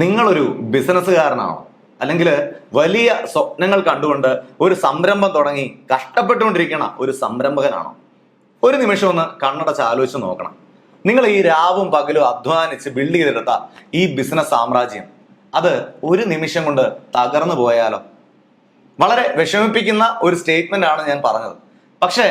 നിങ്ങളൊരു ബിസിനസ്സുകാരനാണോ അല്ലെങ്കിൽ വലിയ സ്വപ്നങ്ങൾ കണ്ടുകൊണ്ട് ഒരു സംരംഭം തുടങ്ങി കഷ്ടപ്പെട്ടുകൊണ്ടിരിക്കുന്ന ഒരു സംരംഭകനാണോ? ഒരു നിമിഷം ഒന്ന് കണ്ണടച്ച് ആലോചിച്ച് നോക്കണം. നിങ്ങൾ ഈ രാവും പകലും അധ്വാനിച്ച് ബിൽഡ് ചെയ്തെടുത്ത ഈ ബിസിനസ് സാമ്രാജ്യം അത് ഒരു നിമിഷം കൊണ്ട് തകർന്നു പോയാലോ? വളരെ വിഷമിപ്പിക്കുന്ന ഒരു സ്റ്റേറ്റ്മെന്റ് ആണ് ഞാൻ പറഞ്ഞത്. പക്ഷേ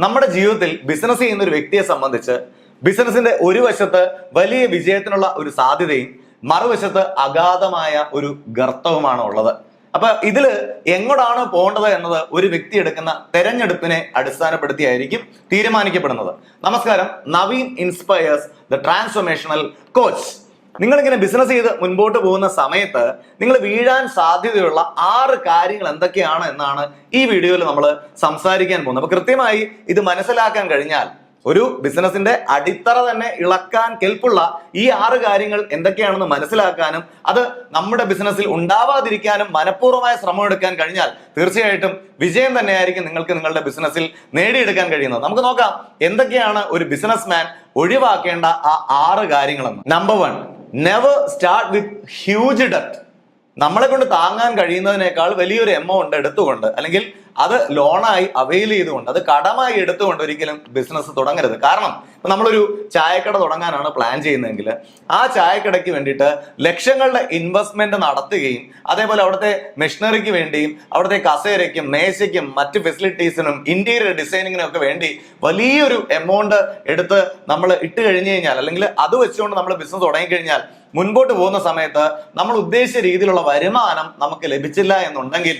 നമ്മുടെ ജീവിതത്തിൽ ബിസിനസ് ചെയ്യുന്ന ഒരു വ്യക്തിയെ സംബന്ധിച്ച് ബിസിനസിന്റെ ഒരു വശത്ത് വലിയ വിജയത്തിനുള്ള ഒരു സാധ്യതയും മറുവശത്ത് അഗാധമായ ഒരു ഗർത്തവുമാണ് ഉള്ളത്. അപ്പൊ ഇതിൽ എങ്ങോട്ടാണ് പോകേണ്ടത് എന്നത് ഒരു വ്യക്തി എടുക്കുന്ന തെരഞ്ഞെടുപ്പിനെ അടിസ്ഥാനപ്പെടുത്തിയായിരിക്കും തീരുമാനിക്കപ്പെടുന്നത്. നമസ്കാരം Naveen inspires the transformational coach നിങ്ങളിങ്ങനെ ബിസിനസ് ചെയ്ത് മുൻപോട്ട് പോകുന്ന സമയത്ത് നിങ്ങൾ വീഴാൻ സാധ്യതയുള്ള ആറ് കാര്യങ്ങൾ എന്തൊക്കെയാണ് എന്നാണ് ഈ വീഡിയോയിൽ നമ്മൾ സംസാരിക്കാൻ പോകുന്നത്. അപ്പൊ കൃത്യമായി ഇത് മനസ്സിലാക്കാൻ കഴിഞ്ഞാൽ ഒരു ബിസിനസിന്റെ അടിത്തറ തന്നെ ഇളക്കാൻ കെൽപ്പുള്ള ഈ ആറ് കാര്യങ്ങൾ എന്തൊക്കെയാണെന്ന് മനസ്സിലാക്കാനും അത് നമ്മുടെ ബിസിനസ്സിൽ ഉണ്ടാവാതിരിക്കാനും മനഃപൂർവമായ ശ്രമം എടുക്കാൻ കഴിഞ്ഞാൽ തീർച്ചയായിട്ടും വിജയം തന്നെയായിരിക്കും നിങ്ങൾക്ക് നിങ്ങളുടെ ബിസിനസ്സിൽ നേടിയെടുക്കാൻ കഴിയുന്നത്. നമുക്ക് നോക്കാം എന്തൊക്കെയാണ് ഒരു ബിസിനസ് മാൻ ഒഴിവാക്കേണ്ട ആ ആറ് കാര്യങ്ങളെന്ന്. Number one never start with huge debt നമ്മളെ കൊണ്ട് താങ്ങാൻ കഴിയുന്നതിനേക്കാൾ വലിയൊരു എമൗണ്ട് എടുത്തുകൊണ്ട് അല്ലെങ്കിൽ അത് ലോണായി അവെയിൽ ചെയ്തുകൊണ്ട് അത് കടമായി എടുത്തുകൊണ്ട് ഒരിക്കലും ബിസിനസ് തുടങ്ങരുത്. കാരണം ഇപ്പൊ നമ്മളൊരു ചായക്കട തുടങ്ങാനാണ് പ്ലാൻ ചെയ്യുന്നതെങ്കിൽ ആ ചായക്കടയ്ക്ക് വേണ്ടിയിട്ട് ലക്ഷങ്ങളുടെ ഇൻവെസ്റ്റ്മെന്റ് നടത്തുകയും അതേപോലെ അവിടുത്തെ മെഷീനറിക്ക് വേണ്ടിയും അവിടുത്തെ കസേരയ്ക്കും മേശയ്ക്കും മറ്റ് ഫെസിലിറ്റീസിനും ഇന്റീരിയർ ഡിസൈനിങ്ങിനും ഒക്കെ വേണ്ടി വലിയൊരു എമൗണ്ട് എടുത്ത് നമ്മൾ ഇട്ട് കഴിഞ്ഞു കഴിഞ്ഞാൽ അല്ലെങ്കിൽ അത് വെച്ചുകൊണ്ട് നമ്മൾ ബിസിനസ് തുടങ്ങിക്കഴിഞ്ഞാൽ മുൻപോട്ട് പോകുന്ന സമയത്ത് നമ്മൾ ഉദ്ദേശിച്ച രീതിയിലുള്ള വരുമാനം നമുക്ക് ലഭിച്ചില്ല എന്നുണ്ടെങ്കിൽ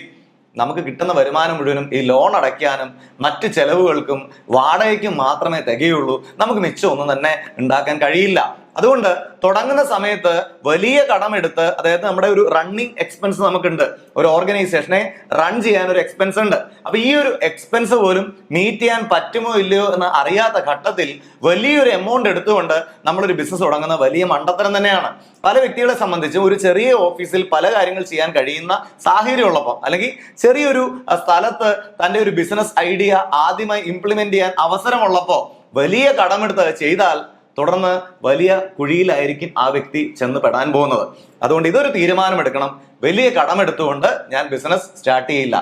നമുക്ക് കിട്ടുന്ന വരുമാനം മുഴുവനും ഈ ലോൺ അടയ്ക്കാനും മറ്റ് ചെലവുകൾക്കും വാടകയ്ക്കും മാത്രമേ തികയുള്ളൂ. നമുക്ക് മിച്ചം ഒന്നും തന്നെ ഉണ്ടാക്കാൻ കഴിയില്ല. അതുകൊണ്ട് തുടങ്ങുന്ന സമയത്ത് വലിയ കടമെടുത്ത് അതായത് നമ്മുടെ ഒരു റണ്ണിങ് എക്സ്പെൻസ് നമുക്കുണ്ട്. ഒരു ഓർഗനൈസേഷനെ റൺ ചെയ്യാൻ ഒരു എക്സ്പെൻസ് ഉണ്ട്. അപ്പൊ ഈ ഒരു എക്സ്പെൻസ് പോലും മീറ്റ് ചെയ്യാൻ പറ്റുമോ ഇല്ലയോ എന്ന് അറിയാത്ത ഘട്ടത്തിൽ വലിയൊരു എമൗണ്ട് എടുത്തുകൊണ്ട് നമ്മളൊരു ബിസിനസ് തുടങ്ങുന്ന വലിയ മണ്ടത്തരം തന്നെയാണ്. പല വ്യക്തികളെ സംബന്ധിച്ച് ഒരു ചെറിയ ഓഫീസിൽ പല കാര്യങ്ങൾ ചെയ്യാൻ കഴിയുന്ന സാഹചര്യം ഉള്ളപ്പോൾ അല്ലെങ്കിൽ ചെറിയൊരു സ്ഥലത്ത് തന്റെ ഒരു ബിസിനസ് ഐഡിയ ആദ്യമായി ഇംപ്ലിമെന്റ് ചെയ്യാൻ അവസരമുള്ളപ്പോൾ വലിയ കടമെടുത്ത് ചെയ്താൽ തുടർന്ന് വലിയ കുഴിയിലായിരിക്കും ആ വ്യക്തി ചെന്ന് പെടാൻ പോകുന്നത്. അതുകൊണ്ട് ഇതൊരു തീരുമാനമെടുക്കണം. വലിയ കടമെടുത്തുകൊണ്ട് ഞാൻ ബിസിനസ് സ്റ്റാർട്ട് ചെയ്യില്ല.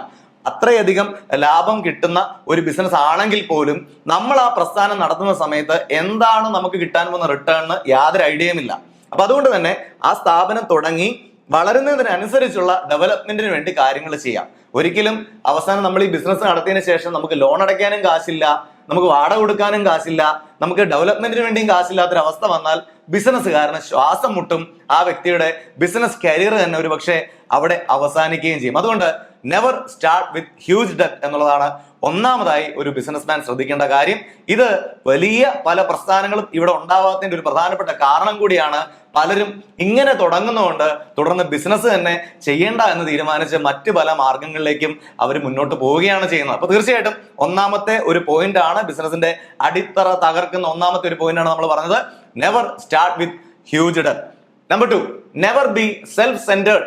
അത്രയധികം ലാഭം കിട്ടുന്ന ഒരു ബിസിനസ് ആണെങ്കിൽ പോലും നമ്മൾ ആ പ്രസ്ഥാനം നടത്തുന്ന സമയത്ത് എന്താണ് നമുക്ക് കിട്ടാൻ പോകുന്ന റിട്ടേണിന് യാതൊരു ഐഡിയയും ഇല്ല. അപ്പൊ അതുകൊണ്ട് തന്നെ ആ സ്ഥാപനം തുടങ്ങി വളരുന്നതിനനുസരിച്ചുള്ള ഡെവലപ്മെന്റിന് വേണ്ടി കാര്യങ്ങൾ ചെയ്യാം. ഒരിക്കലും അവസാനം നമ്മൾ ഈ ബിസിനസ് നടത്തിയതിനു ശേഷം നമുക്ക് ലോൺ അടയ്ക്കാനും കാശില്ല. നമുക്ക് വാടക കൊടുക്കാനും കാശില്ല. നമുക്ക് ഡെവലപ്മെന്റിന് വേണ്ടിയും കാശില്ലാത്തൊരവസ്ഥ വന്നാൽ കാരണം ശ്വാസം മുട്ടും ആ വ്യക്തിയുടെ ബിസിനസ് കരിയർ തന്നെ ഒരു പക്ഷേ അവിടെ അവസാനിക്കുകയും ചെയ്യും. അതുകൊണ്ട് never start with huge debt എന്നുള്ളതാണ് ഒന്നാമതായി ഒരു ബിസിനസ്മാൻ ശ്രദ്ധിക്കേണ്ട കാര്യം ഇത് വലിയ പല പ്രസ്ഥാനങ്ങളും ഇവിടെ ഉണ്ടാവാത്തതിന്റെ ഒരു പ്രധാനപ്പെട്ട കാരണം കൂടിയാണ് പലരും ഇങ്ങനെ തുടങ്ങുന്നതുകൊണ്ട് തുടർന്ന് ബിസിനസ് തന്നെ ചെയ്യേണ്ട എന്ന് തീരുമാനിച്ച് മറ്റ് പല മാർഗങ്ങളിലേക്കും അവർ മുന്നോട്ട് പോവുകയാണ് ചെയ്യുന്നത്. അപ്പൊ തീർച്ചയായിട്ടും ഒന്നാമത്തെ ഒരു പോയിന്റ് ആണ് ബിസിനസിന്റെ അടിത്തറ തകർക്കുന്ന ഒന്നാമത്തെ ഒരു പോയിന്റ് ആണ് നമ്മൾ പറഞ്ഞത്. Never start with huge debt number two never be self centred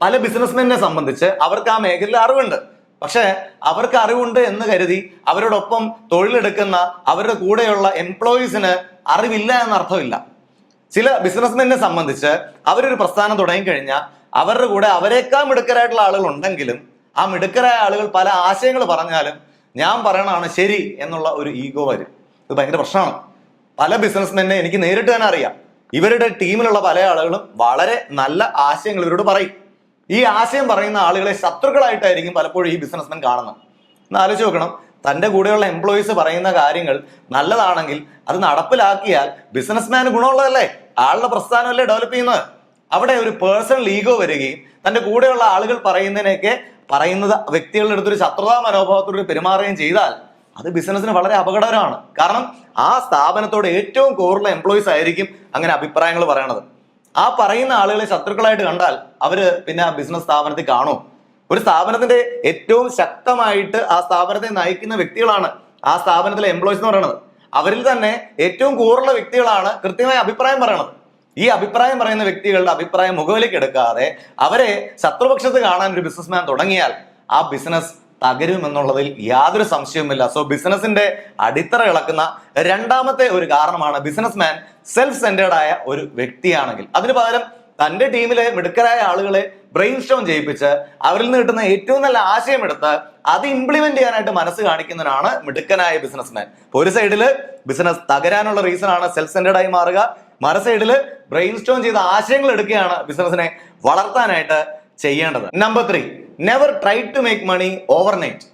പല ബിസിനസ്മെനെ സംബന്ധിച്ച് അവർക്ക് ആ മേഖലയിൽ അറിവുണ്ട്. പക്ഷേ അവർക്ക് അറിവുണ്ട് എന്ന് കരുതി അവരോടൊപ്പം തൊഴിലെടുക്കുന്ന അവരുടെ കൂടെയുള്ള എംപ്ലോയീസിന് അറിവില്ല എന്ന അർത്ഥമില്ല. ചില ബിസിനസ്മെനെ സംബന്ധിച്ച് അവരൊരു പ്രസ്ഥാനം തുടങ്ങിക്കഴിഞ്ഞാൽ അവരുടെ കൂടെ അവരെക്കാൾ മിടുക്കരായിട്ടുള്ള ആളുകൾ ഉണ്ടെങ്കിലും ആ മിടുക്കരായ ആളുകൾ പല ആശയങ്ങൾ പറഞ്ഞാലും ഞാൻ പറയണതാണ് ശരി എന്നുള്ള ഒരു ഈഗോ വരും. ഇത് ഭയങ്കര പ്രശ്നമാണ്. പല ബിസിനസ്മെനെ എനിക്ക് നേരിട്ട് തന്നെ അറിയാം. ഇവരുടെ ടീമിലുള്ള പല ആളുകളും വളരെ നല്ല ആശയങ്ങൾ ഇവരോട് പറയും. ഈ ആശയം പറയുന്ന ആളുകളെ ശത്രുക്കളായിട്ടായിരിക്കും പലപ്പോഴും ഈ ബിസിനസ്മാൻ കാണുന്നത്. ഒന്ന് ആലോചിച്ച് നോക്കണം. തന്റെ കൂടെയുള്ള എംപ്ലോയീസ് പറയുന്ന കാര്യങ്ങൾ നല്ലതാണെങ്കിൽ അത് നടപ്പിലാക്കിയാൽ ബിസിനസ്മാന് ഗുണമുള്ളതല്ലേ? ആളുടെ പ്രസ്ഥാനമല്ലേ ഡെവലപ്പ് ചെയ്യുന്നത്? അവിടെ ഒരു പേഴ്സണൽ ഈഗോ വരികയും തന്റെ കൂടെയുള്ള ആളുകൾ പറയുന്നതിനെയൊക്കെ പറയുന്നത് വ്യക്തികളുടെ അടുത്തൊരു ശത്രുതാ മനോഭാവത്തോട് പെരുമാറുകയും ചെയ്താൽ അത് ബിസിനസ്സിന് വളരെ അപകടകരമാണ്. കാരണം ആ സ്ഥാപനത്തോട് ഏറ്റവും കൂടുതലുള്ള എംപ്ലോയീസ് ആയിരിക്കും അങ്ങനെ അഭിപ്രായങ്ങൾ പറയണത്. ആ പറയുന്ന ആളുകളെ ശത്രുക്കളായിട്ട് കണ്ടാൽ അവർ പിന്നെ ആ ബിസിനസ് സ്ഥാപനത്തിൽ കാണും. ഒരു സ്ഥാപനത്തിന്റെ ഏറ്റവും ശക്തമായിട്ട് ആ സ്ഥാപനത്തെ നയിക്കുന്ന വ്യക്തികളാണ് ആ സ്ഥാപനത്തിലെ എംപ്ലോയീസ് എന്ന് പറയുന്നത്. അവരിൽ തന്നെ ഏറ്റവും കൂറുള്ള വ്യക്തികളാണ് കൃത്യമായ അഭിപ്രായം പറയണത്. ഈ അഭിപ്രായം പറയുന്ന വ്യക്തികളുടെ അഭിപ്രായം മുഖവിലേക്ക് എടുക്കാതെ അവരെ ശത്രുപക്ഷത്ത് കാണാൻ ഒരു ബിസിനസ്മാൻ തുടങ്ങിയാൽ ആ ബിസിനസ് തകരുമെന്നുള്ളതിൽ യാതൊരു സംശയവുമില്ല. സോ ബിസിനസിന്റെ അടിത്തറ ഇളക്കുന്ന രണ്ടാമത്തെ ഒരു കാരണമാണ് ബിസിനസ്മാൻ സെൽഫ് സെന്റേർഡ് ആയ ഒരു വ്യക്തിയാണെങ്കിൽ. അതിന് പകരം തന്റെ ടീമിലെ മിടുക്കരായ ആളുകളെ ബ്രെയിൻ സ്റ്റോൺ ചെയ്യിപ്പിച്ച് അവരിൽ നിന്ന് കിട്ടുന്ന ഏറ്റവും നല്ല ആശയം എടുത്ത് അത് ഇംപ്ലിമെന്റ് ചെയ്യാനായിട്ട് മനസ്സ് കാണിക്കുന്നവനാണ് മിടുക്കനായ ബിസിനസ്മാൻ ഒരു സൈഡിൽ ബിസിനസ് തകരാനുള്ള റീസൺ ആണ് സെൽഫ് സെന്റേഡ് ആയി മാറുക. മറ സൈഡിൽ ബ്രെയിൻ സ്റ്റോൺ ചെയ്ത ആശയങ്ങൾ എടുക്കുകയാണ് ബിസിനസിനെ വളർത്താനായിട്ട് ചെയ്യേണ്ടത്. Number three never try to make money overnight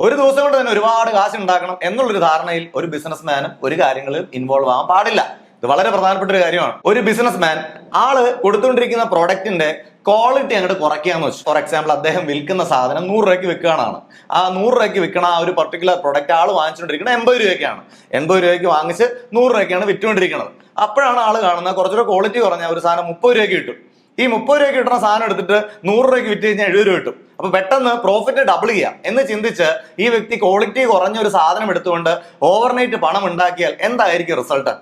ഒരു ദിവസം കൊണ്ട് തന്നെ ഒരുപാട് കാശ് ഉണ്ടാക്കണം എന്നുള്ളൊരു ധാരണയിൽ ഒരു ബിസിനസ്മാനും ഒരു കാര്യങ്ങളിൽ ഇൻവോൾവ് ആവാൻ പാടില്ല. ഇത് വളരെ പ്രധാനപ്പെട്ട ഒരു കാര്യമാണ്. ഒരു ബിസിനസ്മാൻ ആൾ കൊടുത്തുകൊണ്ടിരിക്കുന്ന പ്രോഡക്റ്റിന്റെ ക്വാളിറ്റി അങ്ങോട്ട് കുറയ്ക്കാന്ന് വെച്ചു. ഫോർ എക്സാമ്പിൾ അദ്ദേഹം വിൽക്കുന്ന സാധനം നൂറ് രൂപയ്ക്ക് വിൽക്കുകയാണ് ആ നൂറ് രൂപയ്ക്ക് വിൽക്കണ ആ ഒരു പർട്ടിക്കുലർ പ്രൊഡക്റ്റ് ആൾ വാങ്ങിച്ചുകൊണ്ടിരിക്കുന്നത് എൺപത് രൂപയ്ക്കാണ്. എൺപത് രൂപയ്ക്ക് വാങ്ങിച്ച് നൂറ് രൂപയ്ക്കാണ് വിറ്റുകൊണ്ടിരിക്കുന്നത്. അപ്പോഴാണ് ആൾ കാണുന്നത് കുറച്ചുകൂടെ ക്വാളിറ്റി കുറഞ്ഞ ഒരു സാധനം മുപ്പത് രൂപയ്ക്ക് കിട്ടും. ഈ മുപ്പത് രൂപയ്ക്ക് കിട്ടുന്ന സാധനം എടുത്തിട്ട് നൂറ് രൂപയ്ക്ക് വിറ്റ് കഴിഞ്ഞാൽ എഴുപത് രൂപ കിട്ടും. അപ്പൊ പെട്ടെന്ന് പ്രോഫിറ്റ് ഡബിൾ ചെയ്യാം. എന്ന് ചിന്തിച്ച് ഈ വ്യക്തി ക്വാളിറ്റി കുറഞ്ഞ ഒരു സാധനം എടുത്തുകൊണ്ട് ഓവർനൈറ്റ് പണം ഉണ്ടാക്കിയാൽ എന്തായിരിക്കും റിസൾട്ട്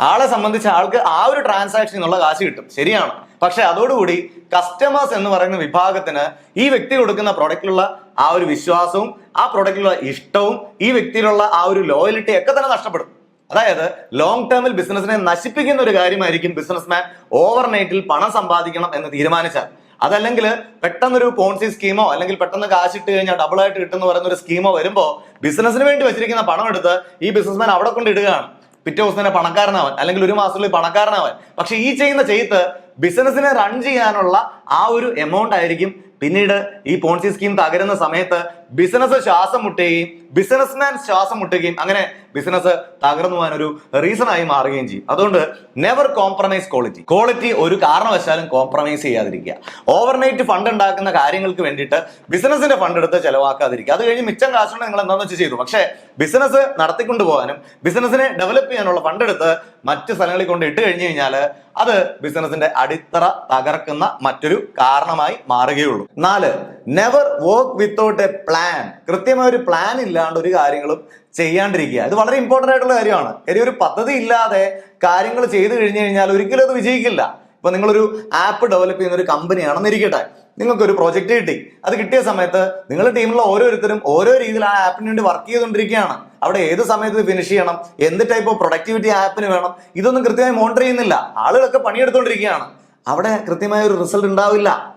ആളെ സംബന്ധിച്ച് ആൾക്ക് ആ ഒരു ട്രാൻസാക്ഷൻ എന്നുള്ള കാശ് കിട്ടും. ശരിയാണ്. പക്ഷെ അതോടുകൂടി കസ്റ്റമേഴ്സ് എന്ന് പറയുന്ന വിഭാഗത്തിന് ഈ വ്യക്തി കൊടുക്കുന്ന പ്രൊഡക്റ്റിലുള്ള ആ ഒരു വിശ്വാസവും ആ പ്രൊഡക്റ്റിലുള്ള ഇഷ്ടവും ഈ വ്യക്തിയിലുള്ള ആ ഒരു ലോയലിറ്റി ഒക്കെ തന്നെ നഷ്ടപ്പെടും. അതായത് ലോങ് ടേമിൽ ബിസിനസിനെ നശിപ്പിക്കുന്ന ഒരു കാര്യമായിരിക്കും ബിസിനസ്മാൻ ഓവർനൈറ്റിൽ പണം സമ്പാദിക്കണം എന്ന് തീരുമാനിച്ചാൽ. അതല്ലെങ്കിൽ പെട്ടെന്നൊരു പോൺസി സ്കീമോ അല്ലെങ്കിൽ പെട്ടെന്ന് കാശിട്ട് കഴിഞ്ഞാൽ ഡബിൾ ആയിട്ട് കിട്ടുന്ന പറയുന്ന ഒരു സ്കീമോ വരുമ്പോൾ ബിസിനസിന് വേണ്ടി വെച്ചിരിക്കുന്ന പണം എടുത്ത് ഈ ബിസിനസ്മാൻ അവിടെ കൊണ്ട് ഇടുകയാണ്. പിറ്റേ ദിവസം തന്നെ പണക്കാരനാവാൻ അല്ലെങ്കിൽ ഒരു മാസത്തിൽ പണക്കാരനാവാൻ. പക്ഷെ ഈ ചെയ്യുന്ന ചെയ്ത്ത് ബിസിനസിനെ റൺ ചെയ്യാനുള്ള ആ ഒരു എമൗണ്ട് ആയിരിക്കും പിന്നീട് ഈ പോൺസി സ്കീം തകരുന്ന സമയത്ത് ബിസിനസ് ശ്വാസം മുട്ടുകയും ബിസിനസ്മാൻ ശ്വാസം മുട്ടുകയും അങ്ങനെ ബിസിനസ് തകർന്നു റീസൺ ആയി മാറുകയും ചെയ്യും. അതുകൊണ്ട് നെവർ കോംപ്രമൈസ് ക്വാളിറ്റി ക്വാളിറ്റി ഒരു കാരണവശാലും കോംപ്രമൈസ് ചെയ്യാതിരിക്കുക. ഓവർനൈറ്റ് ഫണ്ട് ഉണ്ടാക്കുന്ന കാര്യങ്ങൾക്ക് വേണ്ടിയിട്ട് ബിസിനസിന്റെ ഫണ്ട് എടുത്ത് ചെലവാക്കാതിരിക്കുക. അത് കഴിഞ്ഞ് മിച്ചം കാശുണ്ട് നിങ്ങൾ എന്താണെന്ന് വെച്ച് ചെയ്തു. പക്ഷേ ബിസിനസ് നടത്തിക്കൊണ്ടു പോകാനും ബിസിനസിനെ ഡെവലപ്പ് ചെയ്യാനുള്ള ഫണ്ട് എടുത്ത് മറ്റ് സ്ഥലങ്ങളിൽ കൊണ്ട് ഇട്ട് കഴിഞ്ഞു കഴിഞ്ഞാൽ അത് ബിസിനസിന്റെ അടിത്തറ തകർക്കുന്ന മറ്റൊരു കാരണമായി മാറുകയുള്ളൂ. നാല് never work without a plan കൃത്യമായ ഒരു പ്ലാൻ ഇല്ലാണ്ട് ഒരു കാര്യങ്ങളും ചെയ്യാണ്ടിരിക്കുക. ഇത് വളരെ ഇമ്പോർട്ടന്റ് ആയിട്ടുള്ള കാര്യമാണ്. കാര്യം ഒരു പദ്ധതി ഇല്ലാതെ കാര്യങ്ങൾ ചെയ്തു കഴിഞ്ഞു കഴിഞ്ഞാൽ ഒരിക്കലും അത് വിജയിക്കില്ല. ഇപ്പൊ നിങ്ങളൊരു ആപ്പ് ഡെവലപ്പ് ചെയ്യുന്ന ഒരു കമ്പനിയാണെന്ന് ഇരിക്കട്ടെ. നിങ്ങൾക്കൊരു പ്രോജക്റ്റ് കിട്ടി. അത് കിട്ടിയ സമയത്ത് നിങ്ങളുടെ ടീമിലുള്ള ഓരോരുത്തരും ഓരോ രീതിയിൽ ആ ആപ്പിന് വേണ്ടി വർക്ക് ചെയ്തുകൊണ്ടിരിക്കുകയാണ്. അവിടെ ഏത് സമയത്ത് ഫിനിഷ് ചെയ്യണം? എന്ത് ടൈപ്പ് ഓഫ് പ്രൊഡക്ടിവിറ്റി ആപ്പിന് വേണം? ഇതൊന്നും കൃത്യമായി മോണിറ്റർ ചെയ്യുന്നില്ല. ആളുകളൊക്കെ പണിയെടുത്തുകൊണ്ടിരിക്കുകയാണ്. അവിടെ കൃത്യമായ ഒരു റിസൾട്ട് ഉണ്ടാവില്ല.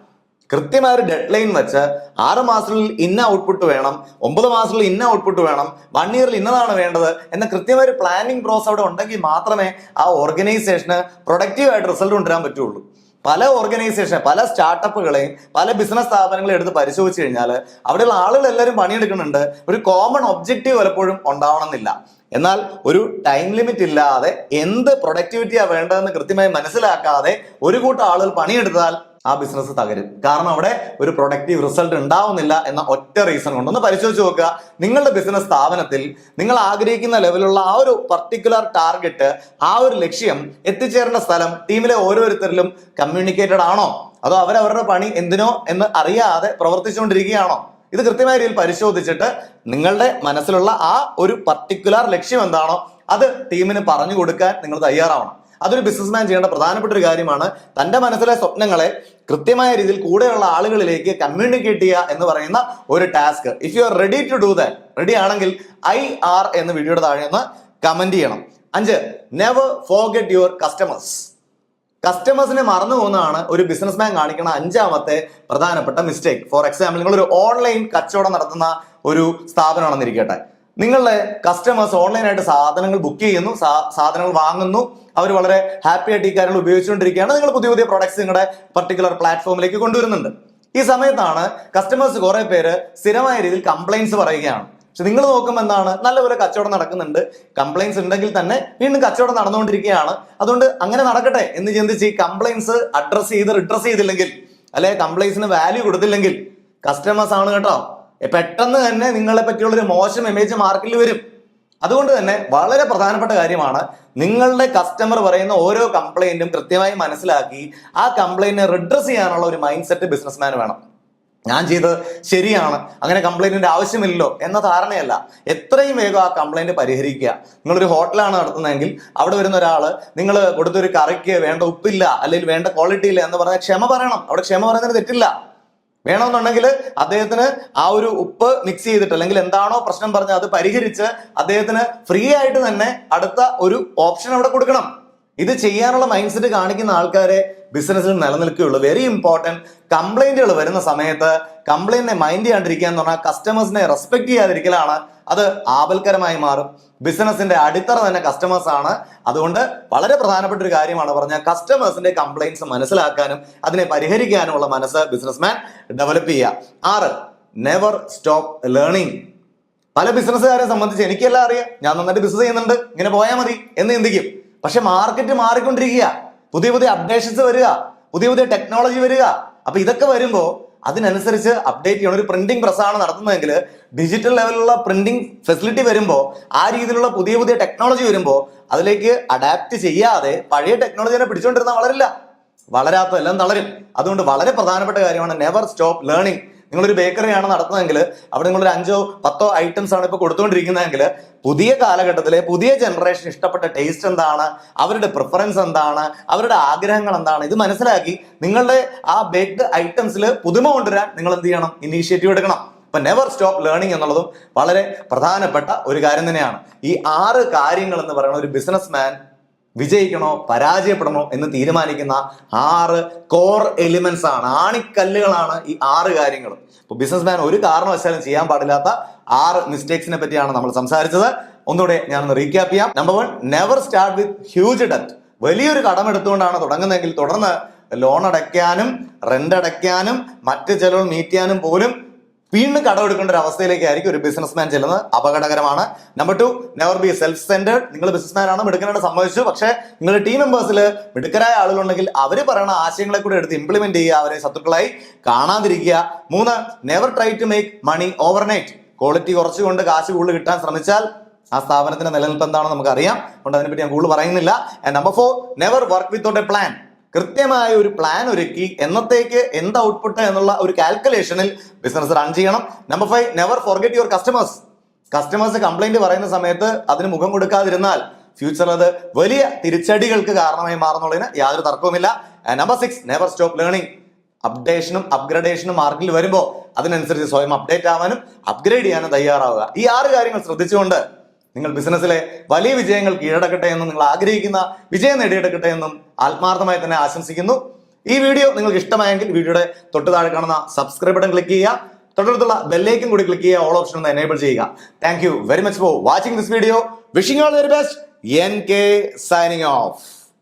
കൃത്യമായ ഒരു ഡെഡ് ലൈൻ വെച്ച് ആറ് മാസത്തിൽ ഇന്ന ഔട്ട്പുട്ട് വേണം ഒമ്പത് മാസത്തിൽ ഇന്ന ഔട്ട്പുട്ട് വേണം വൺ ഇയറിൽ ഇന്നതാണ് വേണ്ടത് എന്ന കൃത്യമായ ഒരു പ്ലാനിങ് പ്രോസസ് അവിടെ ഉണ്ടെങ്കിൽ മാത്രമേ ആ ഓർഗനൈസേഷന് പ്രൊഡക്റ്റീവായിട്ട് റിസൾട്ട് കൊണ്ടുവരാൻ പറ്റുള്ളൂ. പല ഓർഗനൈസേഷൻ പല സ്റ്റാർട്ടപ്പുകളെയും പല ബിസിനസ് സ്ഥാപനങ്ങളെയും എടുത്ത് പരിശോധിച്ച് കഴിഞ്ഞാൽ അവിടെയുള്ള ആളുകൾ എല്ലാവരും പണിയെടുക്കുന്നുണ്ട്. ഒരു കോമൺ ഒബ്ജക്റ്റീവ് പലപ്പോഴും ഉണ്ടാവണമെന്നില്ല. എന്നാൽ ഒരു ടൈം ലിമിറ്റ് ഇല്ലാതെ എന്ത് പ്രൊഡക്ടിവിറ്റിയാണ് വേണ്ടതെന്ന് കൃത്യമായി മനസ്സിലാക്കാതെ ഒരു കൂട്ടം ആളുകൾ പണിയെടുത്താൽ ആ ബിസിനസ് തകരും. കാരണം അവിടെ ഒരു പ്രൊഡക്റ്റീവ് റിസൾട്ട് ഉണ്ടാവുന്നില്ല എന്ന ഒറ്റ റീസൺ കൊണ്ട് ഒന്ന് പരിശോധിച്ച് നോക്കുക. നിങ്ങളുടെ ബിസിനസ് സ്ഥാപനത്തിൽ നിങ്ങൾ ആഗ്രഹിക്കുന്ന ലെവലുള്ള ആ ഒരു പർട്ടിക്കുലർ ടാർഗറ്റ് ആ ഒരു ലക്ഷ്യം എത്തിച്ചേരേണ്ട സ്ഥലം ടീമിലെ ഓരോരുത്തരിലും കമ്മ്യൂണിക്കേറ്റഡ് ആണോ? അതോ അവരവരുടെ പണി എന്തിനോ എന്ന് അറിയാതെ പ്രവർത്തിച്ചുകൊണ്ടിരിക്കുകയാണോ? ഇത് കൃത്യമായ രീതിയിൽ പരിശോധിച്ചിട്ട് നിങ്ങളുടെ മനസ്സിലുള്ള ആ ഒരു പർട്ടിക്കുലർ ലക്ഷ്യം എന്താണോ അത് ടീമിന് പറഞ്ഞു കൊടുക്കാൻ നിങ്ങൾ തയ്യാറാവണം. അതൊരു ബിസിനസ്മാൻ ചെയ്യേണ്ട പ്രധാനപ്പെട്ട ഒരു കാര്യമാണ് തന്റെ മനസ്സിലെ സ്വപ്നങ്ങളെ കൃത്യമായ രീതിയിൽ കൂടെയുള്ള ആളുകളിലേക്ക് കമ്മ്യൂണിക്കേറ്റ് ചെയ്യുക എന്ന് പറയുന്ന ഒരു task if you are ready to do that ready ആണെങ്കിൽ ഐ ആർ എന്ന വീഡിയോയുടെ താഴെ ഒന്ന് കമന്റ് ചെയ്യണം. അഞ്ച് നെവർ ഫോഗെറ്റ് യുവർ കസ്റ്റമേഴ്സ് കസ്റ്റമേഴ്സിനെ മറന്നു പോകുന്നതാണ് ഒരു ബിസിനസ്മാൻ കാണിക്കുന്ന അഞ്ചാമത്തെ പ്രധാനപ്പെട്ട മിസ്റ്റേക്ക് ഫോർ എക്സാമ്പിൾ നിങ്ങൾ ഒരു ഓൺലൈൻ കച്ചവടം നടത്തുന്ന ഒരു സ്ഥാപനമാണെന്നിരിക്കട്ടെ. നിങ്ങളുടെ കസ്റ്റമേഴ്സ് ഓൺലൈനായിട്ട് സാധനങ്ങൾ ബുക്ക് ചെയ്യുന്നു സാധനങ്ങൾ വാങ്ങുന്നു അവർ വളരെ ഹാപ്പി ആയിട്ട് ഈ കാര്യങ്ങൾ ഉപയോഗിച്ചുകൊണ്ടിരിക്കുകയാണ്. നിങ്ങൾ പുതിയ പുതിയ പ്രോഡക്ട്സ് നിങ്ങളുടെ പർട്ടിക്കുലർ പ്ലാറ്റ്ഫോമിലേക്ക് കൊണ്ടുവരുന്നുണ്ട്. ഈ സമയത്താണ് കസ്റ്റമേഴ്സ് കുറെ പേര് സ്ഥിരമായ രീതിയിൽ കംപ്ലൈൻസ് പറയുകയാണ്. പക്ഷെ നിങ്ങൾ നോക്കുമ്പോൾ എന്താണ്? നല്ലപോലെ കച്ചവടം നടക്കുന്നുണ്ട്. കംപ്ലൈൻസ് ഉണ്ടെങ്കിൽ തന്നെ വീണ്ടും കച്ചവടം നടന്നുകൊണ്ടിരിക്കുകയാണ്. അതുകൊണ്ട് അങ്ങനെ നടക്കട്ടെ എന്ന് ചിന്തിച്ച് ഈ കംപ്ലൈൻസ് അഡ്രസ് ചെയ്ത് റിഡ്രസ് ചെയ്തില്ലെങ്കിൽ അല്ലെ കംപ്ലൈൻസിന് വാല്യൂ കൊടുത്തില്ലെങ്കിൽ കസ്റ്റമേഴ്സ് ആണ് കേട്ടോ. പെട്ടെന്ന് തന്നെ നിങ്ങളെ പറ്റിയുള്ളൊരു മോശം ഇമേജ് മാർക്കിൽ വരും. അതുകൊണ്ട് തന്നെ വളരെ പ്രധാനപ്പെട്ട കാര്യമാണ് നിങ്ങളുടെ കസ്റ്റമർ പറയുന്ന ഓരോ കംപ്ലൈന്റും കൃത്യമായി മനസ്സിലാക്കി ആ കംപ്ലൈന്റിനെ റിഡ്രസ് ചെയ്യാനുള്ള ഒരു മൈൻഡ് സെറ്റ് ബിസിനസ്മാൻ വേണം. ഞാൻ ചെയ്തത് ശരിയാണ്. അങ്ങനെ കംപ്ലൈന്റിന്റെ ആവശ്യമില്ലല്ലോ എന്ന ധാരണയല്ല. എത്രയും വേഗം ആ കംപ്ലൈന്റ് പരിഹരിക്കുക. നിങ്ങളൊരു ഹോട്ടലാണ് നടത്തുന്നതെങ്കിൽ അവിടെ വരുന്ന ഒരാൾ നിങ്ങൾ കൊടുത്തൊരു കറിക്ക് വേണ്ട ഉപ്പില്ല അല്ലെങ്കിൽ വേണ്ട ക്വാളിറ്റി ഇല്ല എന്ന് പറഞ്ഞാൽ ക്ഷമ പറയണം. അവിടെ ക്ഷമ പറയുന്നതിന് തെറ്റില്ല. വേണമെന്നുണ്ടെങ്കിൽ അദ്ദേഹത്തിന് ആ ഒരു ഉപ്പ് മിക്സ് ചെയ്തിട്ട് അല്ലെങ്കിൽ എന്താണോ പ്രശ്നം പറഞ്ഞത് അത് പരിഹരിച്ച് അദ്ദേഹത്തിന് ഫ്രീ ആയിട്ട് തന്നെ അടുത്ത ഒരു ഓപ്ഷൻ അവിടെ കൊടുക്കണം. ഇത് ചെയ്യാനുള്ള മൈൻഡ് സെറ്റ് കാണിക്കുന്ന ആൾക്കാരെ ബിസിനസ്സിൽ നിലനിൽക്കുകയുള്ളൂ. വെരി ഇമ്പോർട്ടന്റ് കംപ്ലൈന്റുകൾ വരുന്ന സമയത്ത് കംപ്ലൈന്റിനെ മൈൻഡ് ചെയ്യാണ്ടിരിക്കുക എന്ന് പറഞ്ഞാൽ കസ്റ്റമേഴ്സിനെ റെസ്പെക്ട് ചെയ്യാതിരിക്കലാണ് അത് ആപൽക്കരമായി മാറും. ബിസിനസിന്റെ അടിത്തറ തന്നെ കസ്റ്റമേഴ്സ് ആണ്. അതുകൊണ്ട് വളരെ പ്രധാനപ്പെട്ട ഒരു കാര്യമാണ് പറഞ്ഞ കസ്റ്റമേഴ്സിന്റെ കംപ്ലൈൻസ് മനസ്സിലാക്കാനും അതിനെ പരിഹരിക്കാനുമുള്ള മനസ്സ് ബിസിനസ്മാൻ ഡെവലപ്പ് ചെയ്യുക. ആറ് നെവർ സ്റ്റോപ്പ് ലേണിംഗ് പല ബിസിനസ്സുകാരെ സംബന്ധിച്ച് എനിക്കെല്ലാം അറിയാം. ഞാൻ നന്നായിട്ട് ബിസിനസ് ചെയ്യുന്നുണ്ട്. ഇങ്ങനെ പോയാൽ മതി എന്ന് ചിന്തിക്കും. പക്ഷെ മാർക്കറ്റ് മാറിക്കൊണ്ടിരിക്കുക. പുതിയ പുതിയ അപ്ഡേഷൻസ് വരിക. പുതിയ പുതിയ ടെക്നോളജി വരിക. അപ്പൊ ഇതൊക്കെ വരുമ്പോൾ അതിനനുസരിച്ച് അപ്ഡേറ്റ് ചെയ്യണം. ഒരു പ്രിന്റിംഗ് പ്രസ്സാണ് നടത്തുന്നതെങ്കിൽ ഡിജിറ്റൽ ലെവലിലുള്ള പ്രിന്റിംഗ് ഫെസിലിറ്റി വരുമ്പോൾ ആ രീതിയിലുള്ള പുതിയ പുതിയ ടെക്നോളജി വരുമ്പോൾ അതിലേക്ക് അഡാപ്റ്റ് ചെയ്യാതെ പഴയ ടെക്നോളജിനെ പിടിച്ചുകൊണ്ടിരുന്നാൽ വളരില്ല. വളരാത്തതെല്ലാം തളരും. അതുകൊണ്ട് വളരെ പ്രധാനപ്പെട്ട കാര്യമാണ് നെവർ സ്റ്റോപ്പ് ലേണിംഗ് നിങ്ങളൊരു ബേക്കറിയാണ് നടത്തുന്നതെങ്കിൽ അവിടെ നിങ്ങളൊരു അഞ്ചോ പത്തോ ഐറ്റംസ് ആണ് ഇപ്പോൾ കൊടുത്തുകൊണ്ടിരിക്കുന്നതെങ്കിൽ പുതിയ കാലഘട്ടത്തിലെ പുതിയ ജനറേഷൻ ഇഷ്ടപ്പെട്ട ടേസ്റ്റ് എന്താണ്? അവരുടെ പ്രിഫറൻസ് എന്താണ്? അവരുടെ ആഗ്രഹങ്ങൾ എന്താണ്? ഇത് മനസ്സിലാക്കി നിങ്ങളുടെ ആ ബേക്ക്ഡ് ഐറ്റംസിൽ പുതുമ കൊണ്ടുവരാൻ നിങ്ങൾ എന്ത് ചെയ്യണം? ഇനീഷ്യേറ്റീവ് എടുക്കണം. അപ്പൊ നെവർ സ്റ്റോപ്പ് ലേണിംഗ് എന്നുള്ളതും വളരെ പ്രധാനപ്പെട്ട ഒരു കാര്യം തന്നെയാണ്. ഈ ആറ് കാര്യങ്ങൾ എന്ന് പറയുന്ന ഒരു ബിസിനസ് വിജയിക്കണോ പരാജയപ്പെടണോ എന്ന് തീരുമാനിക്കുന്ന ആറ് കോർ എലിമെന്റ്സ് ആണ് ആണിക്കല്ലുകളാണ് ഈ ആറ് കാര്യങ്ങൾ ഇപ്പൊ ബിസിനസ്മാൻ ഒരു കാരണവശാലും ചെയ്യാൻ പാടില്ലാത്ത ആറ് മിസ്റ്റേക്സിനെ പറ്റിയാണ് നമ്മൾ സംസാരിച്ചത്. ഒന്നുകൂടെ ഒന്ന് റീക്യാപ്പ് ചെയ്യാം. Number one never start with huge debt വലിയൊരു കടം എടുത്തുകൊണ്ടാണ് തുടങ്ങുന്നതെങ്കിൽ തുടർന്ന് ലോൺ അടയ്ക്കാനും റെന്റ് അടയ്ക്കാനും മറ്റ് ചെലവ് മീറ്റ് ചെയ്യാനും പോലും വീണ്ടും കടമെടുക്കേണ്ട ഒരു അവസ്ഥയിലേക്കായിരിക്കും ഒരു ബിസിനസ്മാൻ ചെല്ലുന്നത്. അപകടകരമാണ്. Number two never be self centred നിങ്ങൾ ബിസിനസ്മാനാണ് മിടുക്കനായിട്ട് സമ്മതിച്ചു. പക്ഷേ നിങ്ങളുടെ ടീം മെമ്പേഴ്സിൽ മിടുക്കരായ ആളുകളുണ്ടെങ്കിൽ അവർ പറയുന്ന ആശയങ്ങളെ കൂടെ എടുത്ത് ഇംപ്ലിമെന്റ് ചെയ്യുക അവരെ ശത്രുക്കളായി കാണാതിരിക്കുക. മൂന്ന് never try to make money overnight quality കുറച്ചുകൊണ്ട് കാശ് കൂടുതൽ കിട്ടാൻ ശ്രമിച്ചാൽ ആ സ്ഥാപനത്തിന്റെ നിലനിൽപ്പ് എന്താണെന്ന് നമുക്കറിയാം. അതുകൊണ്ട് അതിനെപ്പറ്റി ഞാൻ കൂടുതൽ പറയുന്നില്ല. Number four never work without a plan കൃത്യമായ ഒരു പ്ലാൻ ഒരുക്കി എന്നത്തേക്ക് എന്ത് ഔട്ട്പുട്ട് എന്നുള്ള ഒരു കാൽക്കുലേഷനിൽ ബിസിനസ് റൺ ചെയ്യണം. Number five never forget your customers customers complaint പറയുന്ന സമയത്ത് അതിന് മുഖം കൊടുക്കാതിരുന്നാൽ ഫ്യൂച്ചറിൽ അത് വലിയ തിരിച്ചടികൾക്ക് കാരണമായി മാറുന്നുള്ളതിന് യാതൊരു തർക്കവുമില്ല. Number six never stop learning അപ്ഡേഷനും അപ്ഗ്രഡേഷനും മാർക്കിൽ വരുമ്പോൾ അതിനനുസരിച്ച് സ്വയം അപ്ഡേറ്റ് ആവാനും അപ്ഗ്രേഡ് ചെയ്യാനും തയ്യാറാവുക. ഈ ആറ് കാര്യങ്ങൾ ശ്രദ്ധിച്ചുകൊണ്ട് നിങ്ങൾ ബിസിനസ്സിലെ വലിയ വിജയങ്ങൾ കീഴടക്കട്ടെ എന്നും നിങ്ങൾ ആഗ്രഹിക്കുന്ന വിജയം നേടിയെടുക്കട്ടെ എന്നും ആത്മാർത്ഥമായി തന്നെ ആശംസിക്കുന്നു. ഈ വീഡിയോ നിങ്ങൾക്ക് ഇഷ്ടമായെങ്കിൽ വീഡിയോയുടെ തൊട്ട് താഴെ കാണുന്ന സബ്സ്ക്രൈബ് ബട്ടൺ ക്ലിക്ക് ചെയ്യുക. തൊട്ടടുത്തുള്ള ബെല്ലേക്കും കൂടി ക്ലിക്ക് ചെയ്യുക. ഓൾ ഓപ്ഷൻ ഒന്ന് എനേബിൾ ചെയ്യുക. Thank very much for watching this video wishing all very best N K signing off